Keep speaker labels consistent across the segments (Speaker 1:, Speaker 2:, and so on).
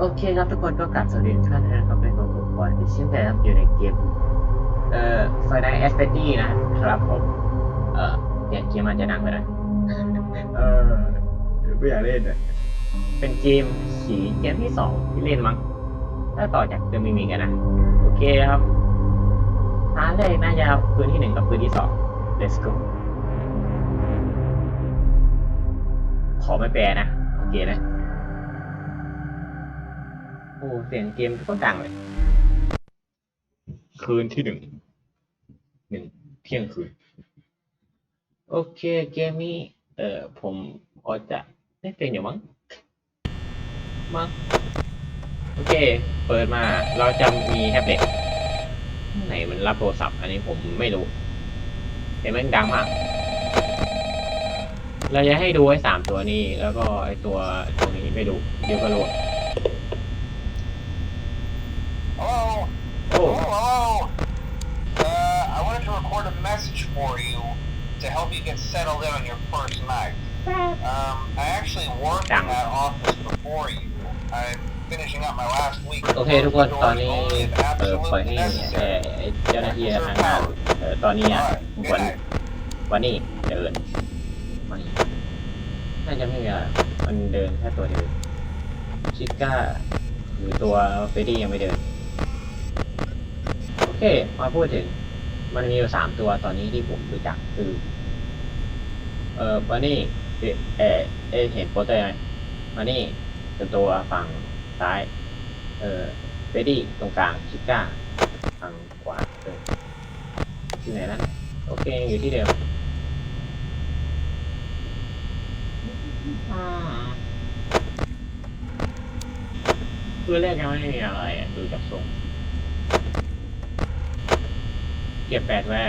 Speaker 1: โอเคครับทุกคนก็กลับสวัสดีทุกท่านนะครับเป็นผมผมบอยที่เช่นเคยครับอยู่ในเกม เอ่อไฟไนแอสเปตี้นะครับผมเอ่อเปลี่ยนเกมมันจะหนักไปหน่อยเออไม่อยากเล่นเลยเป็นเกมผีเกมที่สองที่เล่นมั้งถ้าต่อจากเดอะมิมิกันนะโอเคครับท้าแรกน่าจะปืนที่หนึ่งกับปืนที่สอง let's go ขอไม่แปลนะ โอเคนะ โอ้เสียงเกมก็ดังเลย คืนที่หนึ่ง หนึ่งเที่ยงคืน โอเคเกมนี้ เอ่อ ผมพอจะได้เป็นอยู่มั้ง มั้ง โอเค เปิดมา เราจะมีแท็บเล็ตไหนมันรับโทรศัพท์ อันนี้ผมไม่รู้แต่มันดังมาก เราจะให้ดูไอ้สามตัวนี้ แล้วก็ไอ้ตัวตรงนี้ไม่ดู เดี๋ยวก็โหลด โอ้
Speaker 2: Hello, hello? Uh, I wanted to record a message for you to help you get settled in on your first night. Um, I actually worked in that office before you. I'm finishing up my last week.
Speaker 1: โอเคทุกคน ตอนนี้เออปล่อยให้เอ่อเจ้าหน้าที่ทางงานเออตอนนี้อ่ะ
Speaker 2: Alright,
Speaker 1: วั
Speaker 2: good
Speaker 1: น
Speaker 2: night.
Speaker 1: วันนี้เดินไม่น่าจะไม่มีอะไรมันเดินแค่ตัวเดียวชิก้าหรือตัวเฟรดดี้ยังไม่เดิน โอเคมาพูดถึง มันมีอยู่สามตัวตอนนี้ที่ผมรู้จักคือ เออวันนี้เอเอเอเห็นโปสเตอร์ไหมวันนี้เป็นตัวฝั่งซ้าย เออเฟรดดี้ตรงกลางชิก้าทางขวาเออที่ไหนนั่นโอเคยังอยู่ที่เดิมอืมคือแรกยังไม่มีอะไรอะดูจากทรง เก็บแปดแว่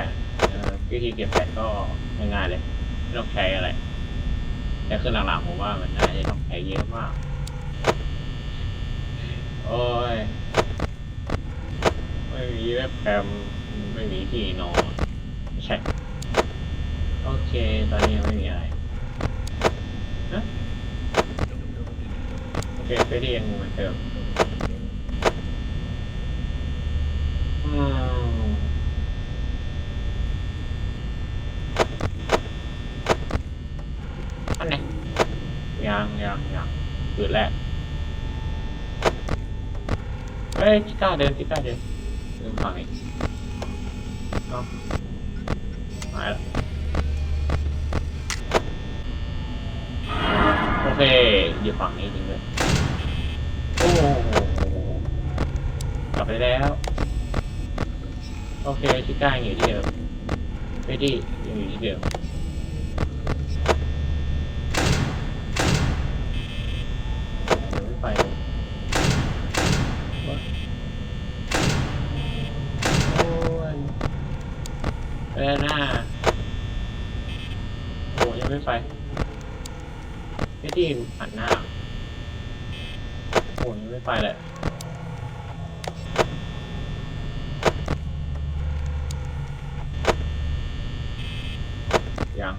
Speaker 1: เออวิธีเก็บแปดก็ง่ายๆเลยไม่ต้องใช้อะไร แต่คือหลังๆผมว่ามันน่าจะต้องใช้เยอะมาก โอ้ย ไม่มีเว็บแคมไม่มีที่นอนไม่ใช่ โอเคตอนนี้ยังไม่มีอะไรนะโอเคไปที่ยังเหมือนเดิมอืมอันไหนยังยังยังคืนแรก เฮ้ยชิก้าเดินชิก้าเดินเดินฝั่งนี้เอาหายแล้วโอเคอยู่ฝั่งนี้จริงเลยโอ้โหกลับไปแล้ว โอเคชิก้าอยู่ที่เดิมเฟดดี้ยังอยู่ที่เดิมยังไม่ไปเลย โอ้ยไปแล้วหน้าโอ้ยังไม่ไปไม่ดีหันหน้าโอ้ยัง ไปแหละยัง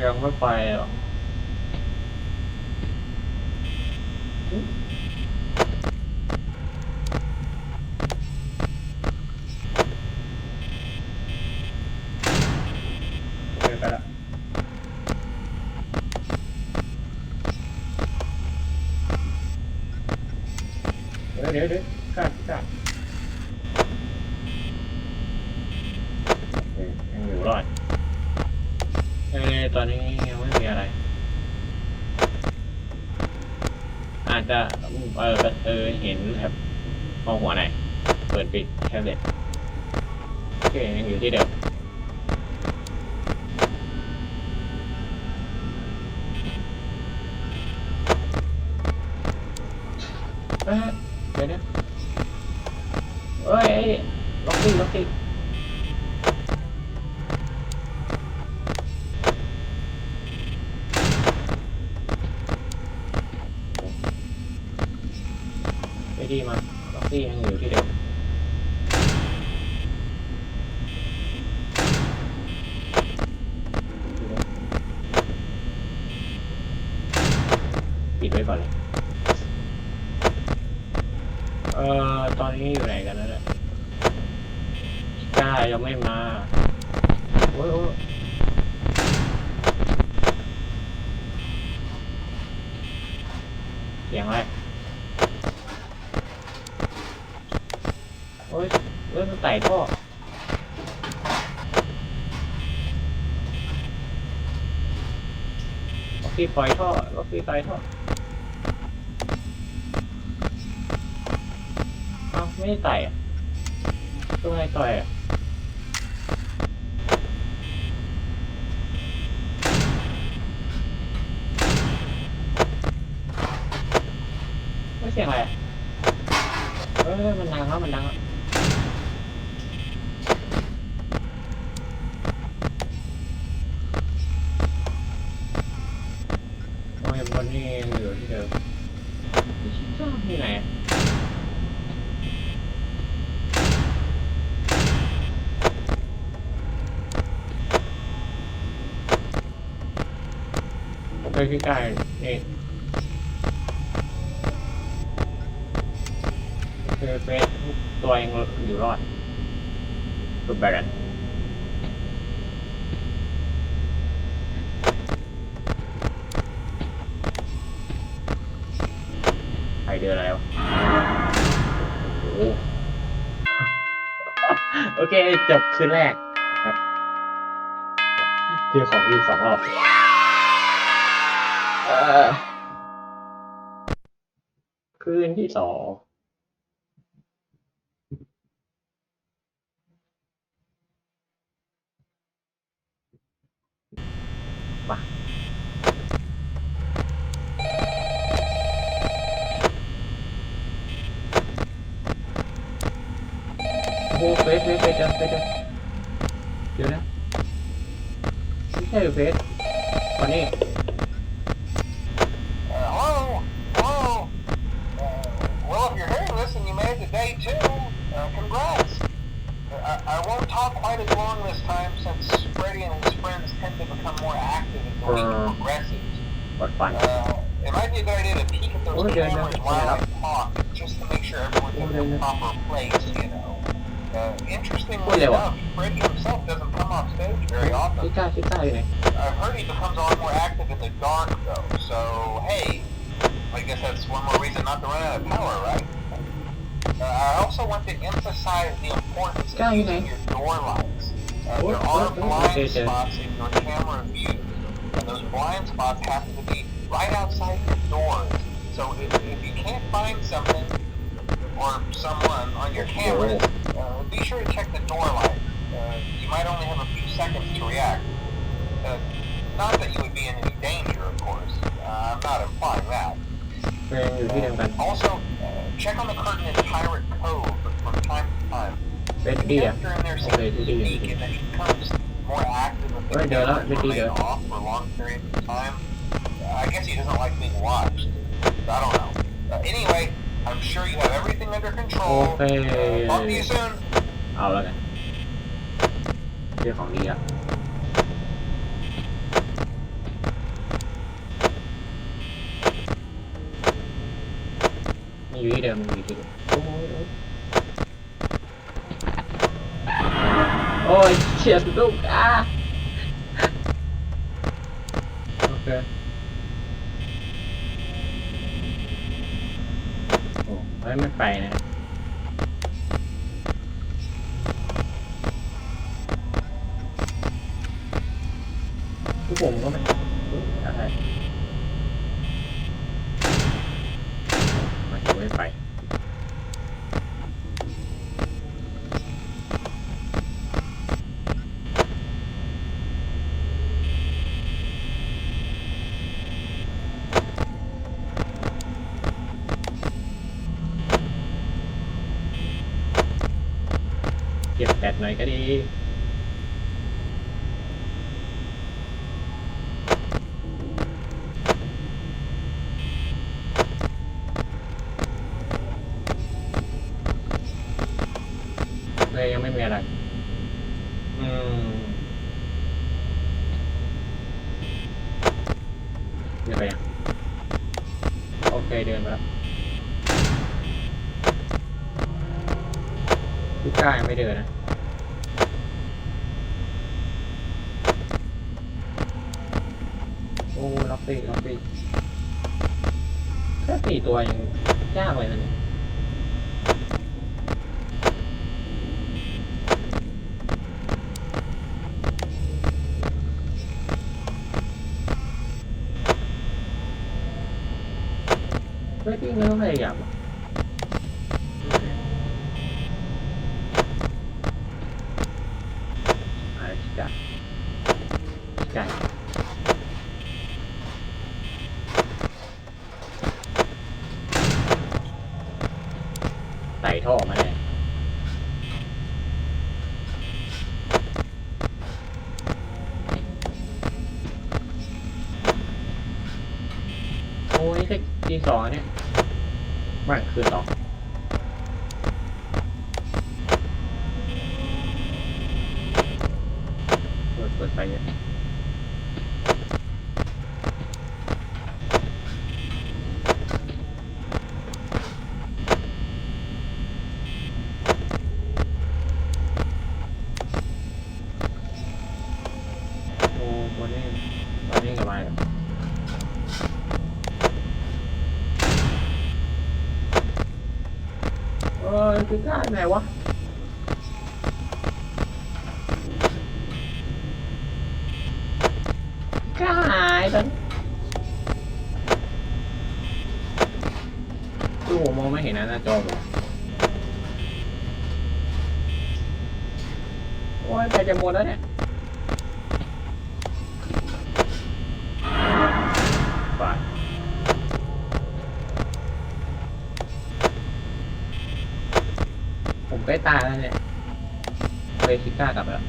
Speaker 1: ยังไม่ไปหรอ ไปไปละเดี๋ยวเดี๋ยวเดี๋ยวกล้ากล้าโอเคยังอยู่รอดเอ้ยตอนนี้ยังไม่มีอะไร อาจจะ เออเออเห็นแบบมองหัวไหน เปิดปิดแท็บเล็ตโอเคยังอยู่ที่เดิม ล็อกซี่ล็อกซี่ไปดีมาล็อกซี่ยังอยู่ที่เดิม ไว้ก่อนเลย เอ่อ ตอนนี้อยู่ไหนกันแล้วเนี่ยก้ายังไม่มาโอ้ยโอ้ยเสี ยงอะไรโอ้ยเริ่มนไต่ท่อล็อกกี้ปล่อยท่อล็อกกี้ปล่อยท่อเอ้าไม่ได้ไต่อะตัวไงต่อยอะ เสียงอะไรอะเอ้ยมันดังแล้วมันดังแล้วโอ้ยบนนี่ยังอยู่ที่เดิมที่ไหนอะไปใกล้ๆนี่ เฟซตัวเองอยู่รอดคือแบรนด์ใครเดินอะไรวะโอ้โหโอเค จบคืนแรกครับเจอของที่สองรอบเอ่อคืนที่สอง
Speaker 2: Everything
Speaker 1: was
Speaker 2: lined up clock just to make sure
Speaker 1: everyone
Speaker 2: was
Speaker 1: in the
Speaker 2: proper place, you know. Uh, interestingly enough, Freddy himself doesn't come off stage very often. I've heard he uh, becomes a lot more active in the dark, though, so hey, I guess that's one more reason not to run out of power, right? Uh, I also want to emphasize the importance of using your door lights. Uh, there are blind spots in your camera view, and those blind spots happen to be right outside your doors. So if, if you can't find something or someone on your camera, uh, be sure to check the door light. Uh, you might only have a few seconds to react. Uh, not that you would be in any danger, of course. Uh, I'm not implying that.
Speaker 1: Uh,
Speaker 2: also, uh, check on the curtain in Pirate Cove from time to time. Idea.
Speaker 1: Okay,
Speaker 2: idea. And then he becomes more active if the
Speaker 1: camera
Speaker 2: off for a long period of time. I guess he doesn't like being watched. I don't know. Uh, anyway, I'm sure you have everything under
Speaker 1: โอ
Speaker 2: control.
Speaker 1: เค
Speaker 2: Uh, talk to you soon.
Speaker 1: เอาแล้วไงเรื่องของดีอ่ะมีอยู่ที่เดิมมีอยู่ที่เดิมโอ้ยโอ้ยเฉียดลูกอ่ะโอเค โอ้ไม่ไม่ไปนะทุกผมก็ไม่อะไรไม่ไป เก็ดี เลยยังไม่มีอะไร อืมเดี๋ยวไปยังโอเคเดินมาแล้วพี่ก้ายังไม่เดินนะ โอ้ล็อกซี่ล็อกซี่แค่สี่ตัวยังยากเลยนะเนี่ยไม่จริงไม่ต้องพยายามหรอกอะไรชิกาชิกา ใส่ท่อมาเลยโอ้นี่แค่ ที่สองอันเนี่ยไม่คือสองเปิดเปิดไปเนี่ยโอ้วันนี้วันนี้กับอะไรอะ ไม่ได้ไงวะกล้าหายตอนดูผมมองไม่เห็นนะหน้าจอผมโอ้ยแต่จะหมดแล้วเนี่ยบาดผมใกล้ตายแล้วเนี่ยเลยคิด กล้ากลับแล้ว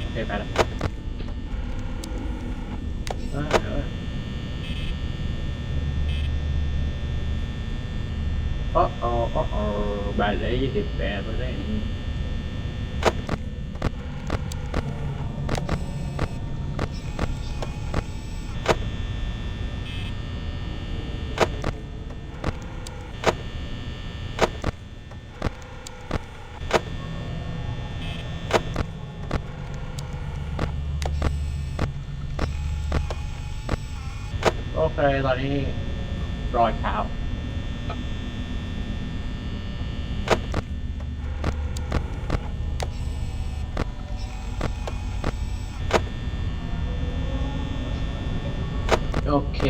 Speaker 1: โอเคไปแล้วอ่าเดี๋ยวโอ้โอ้โอ้โอ้บาทเลยยี่สิบแปดเปอร์เซ็นต์ โอเค ตอนนี้รอยเท้าโอเค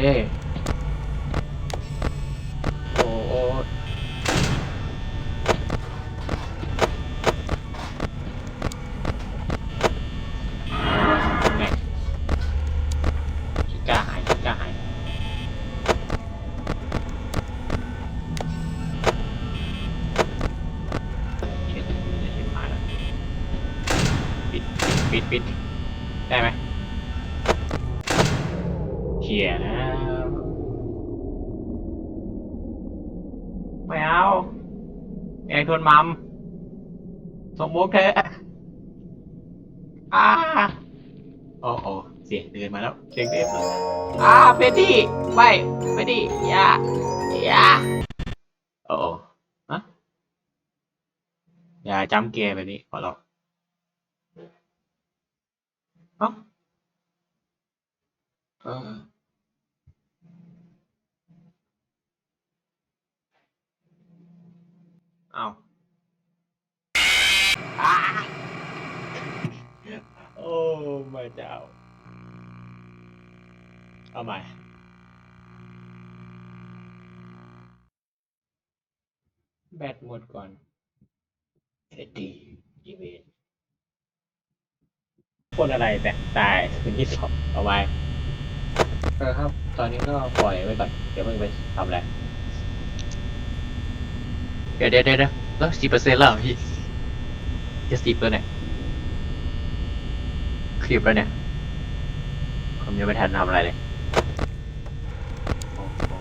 Speaker 1: ปิดปิด ได้ไหมเขียแล้วไม่เอาไอ้ทนมัมส่งมุกเธอะอ้าโอ้โอ้เสียงเดินมาแล้ว เสียงเดินมาอ้าเฟดดี้ไม่เฟดดี้อย่าอย่าโอ้โอ้ฮะอย่าจำเกมแบบนี้ขอร้อง เอ้าเออเอาอ้าโอ้ไม่เคนอะไรแต่ตายคืนที่สองเอาไว้เออครับ ตอนนี้ก็ปล่อยไว้ก่อน เดี๋ยวมึงไปทำอะไรเดี๋ยวเดี๋ยวเดี๋ยวเดี๋ยวแล้วสี่เปอร์เซ็นต์แล้วเหรอพี่จะสิบแล้วเนี่ยคลิปแล้วเนี่ยผมยังไม่ทันทำอะไรเลยโอ้โห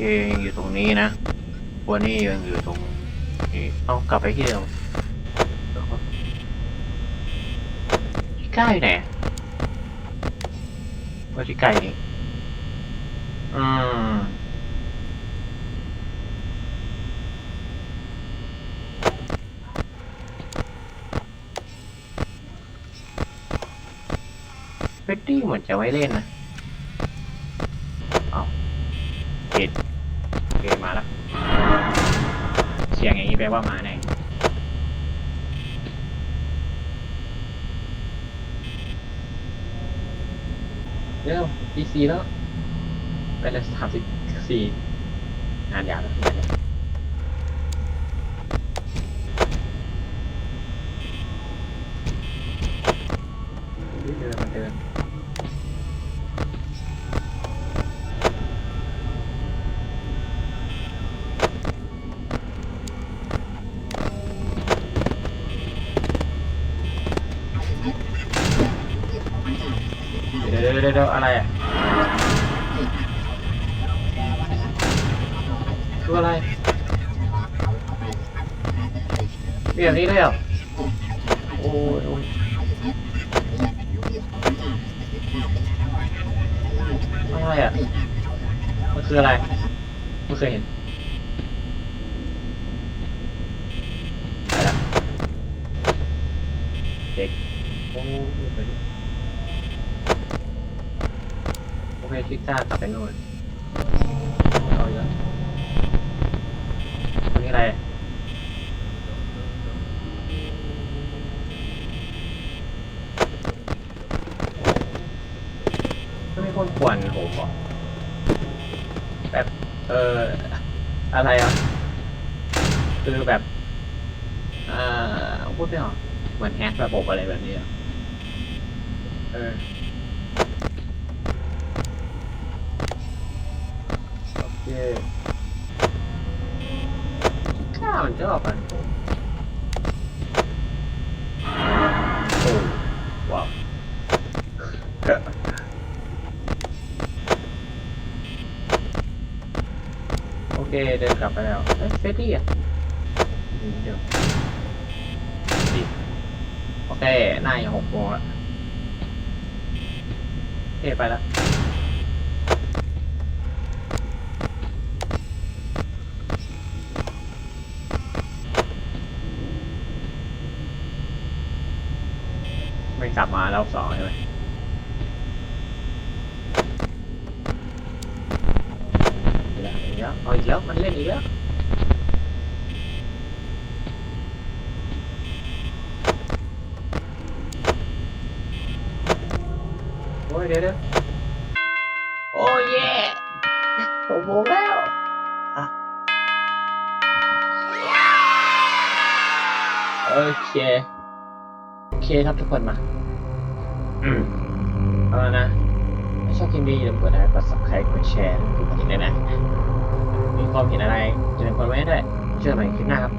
Speaker 1: เคยังอยู่ตรง นี้นะวันนี้ยังอยู่ตรงนี้เอากลับไปที่เดิมที่ใกล้ไหนว่าที่ใกล้นี่อืมเฟตตี้เหมือนจะไว้เล่นนะ แปลว่ามาแน่เร็วปีสี่แล้วไปเลยสามสิบสี่งานยาวแล้ว คืออะไรมีแบบนี้ด้วยเหรอโอ้ยโอ้ยอะไรอะ มันคืออะไรไม่เคยเห็นเด็กโอ้โอเคคลิกซ่ายกลับไปโน่นเอาอีกแล้วคนนี้อะไร มีคนกวนผมเหรอแบบเอออะไรอะคือแบบเอ่อพูดไม่ออกเหมือนแฮกระบบอะไรแบบนี้อะเออโอเคข้ามันชอบมันโอ้ว้าวโอ เคเดินกลับไปแล้วเอ้ยเฟรดี้อะเดี๋ยวดีโอเคหน้าอย่างหกโมงละโอไปแล้วไม่กลับมารอบสองใช่ไหมอีกแล้วอีกแล้ว เอาอีกแล้วมันเล่นอีกแล้วโอ้ยเดี๋ยวเดี๋ยวโอ้ยเย่ผมโมงแล้วอะโอเค โอเคครับทุกคนมา อืมเอาละนะถ้าชอบคลิปนี้อย่าลืมกดไลค์กด subscribe กดแชร์กดกระดิ่งด้วยนะมี ความเห็นอะไรจะเป็นคนไว้ด้วยเจอกันใหม่คลิปหน้าครับ